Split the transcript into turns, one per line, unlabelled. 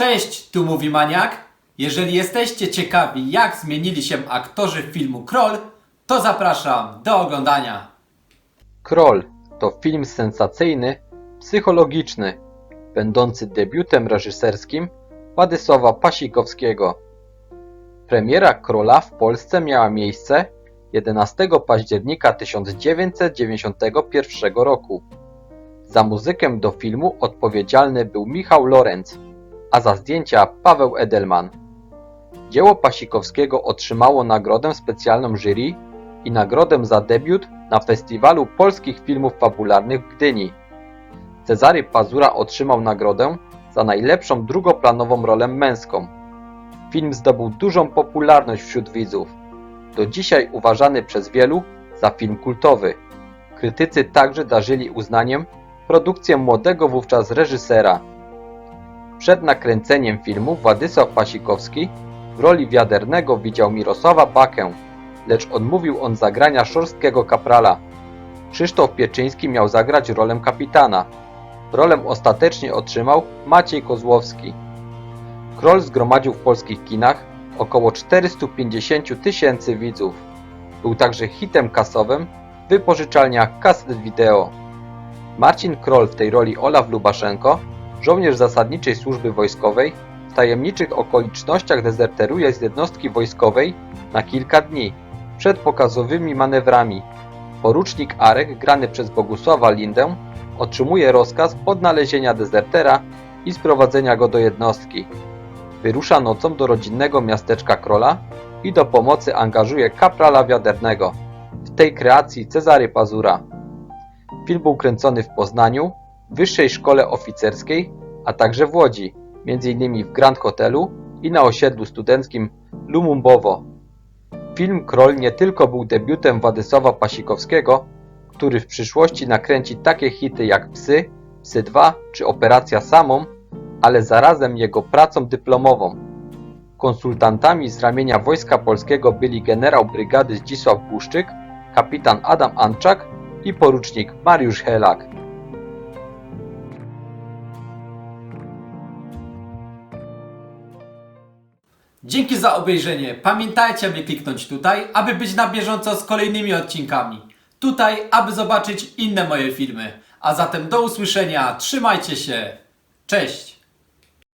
Cześć, tu mówi Maniak. Jeżeli jesteście ciekawi, jak zmienili się aktorzy filmu Kroll, to zapraszam do oglądania.
Kroll to film sensacyjny, psychologiczny, będący debiutem reżyserskim Władysława Pasikowskiego. Premiera Krola w Polsce miała miejsce 11 października 1991 roku. Za muzykę do filmu odpowiedzialny był Michał Lorenz, a za zdjęcia Paweł Edelman. Dzieło Pasikowskiego otrzymało nagrodę specjalną jury i nagrodę za debiut na Festiwalu Polskich Filmów Fabularnych w Gdyni. Cezary Pazura otrzymał nagrodę za najlepszą drugoplanową rolę męską. Film zdobył dużą popularność wśród widzów. Do dzisiaj uważany przez wielu za film kultowy. Krytycy także darzyli uznaniem produkcję młodego wówczas reżysera. Przed nakręceniem filmu Władysław Pasikowski w roli wiadernego widział Mirosława Bakę, lecz odmówił on zagrania szorstkiego kaprala. Krzysztof Pieczyński miał zagrać rolę kapitana. Rolę ostatecznie otrzymał Maciej Kozłowski. Kroll zgromadził w polskich kinach około 450 tysięcy widzów. Był także hitem kasowym w wypożyczalniach kaset wideo. Marcin Kroll w tej roli Olaf Lubaszenko, żołnierz zasadniczej służby wojskowej, w tajemniczych okolicznościach dezerteruje z jednostki wojskowej na kilka dni przed pokazowymi manewrami. Porucznik Arek, grany przez Bogusława Lindę, otrzymuje rozkaz odnalezienia dezertera i sprowadzenia go do jednostki. Wyrusza nocą do rodzinnego miasteczka Krola i do pomocy angażuje kaprala wiadernego. W tej kreacji Cezary Pazura. Film był kręcony w Poznaniu, Wyższej Szkole Oficerskiej, a także w Łodzi, m.in. w Grand Hotelu i na osiedlu studenckim Lumumbowo. Film Kroll nie tylko był debiutem Władysława Pasikowskiego, który w przyszłości nakręci takie hity jak Psy, Psy 2 czy Operacja Samą, ale zarazem jego pracą dyplomową. Konsultantami z ramienia Wojska Polskiego byli generał brygady Zdzisław Błuszczyk, kapitan Adam Anczak i porucznik Mariusz Helak.
Dzięki za obejrzenie. Pamiętajcie, aby kliknąć tutaj, aby być na bieżąco z kolejnymi odcinkami. Tutaj, aby zobaczyć inne moje filmy. A zatem do usłyszenia. Trzymajcie się. Cześć.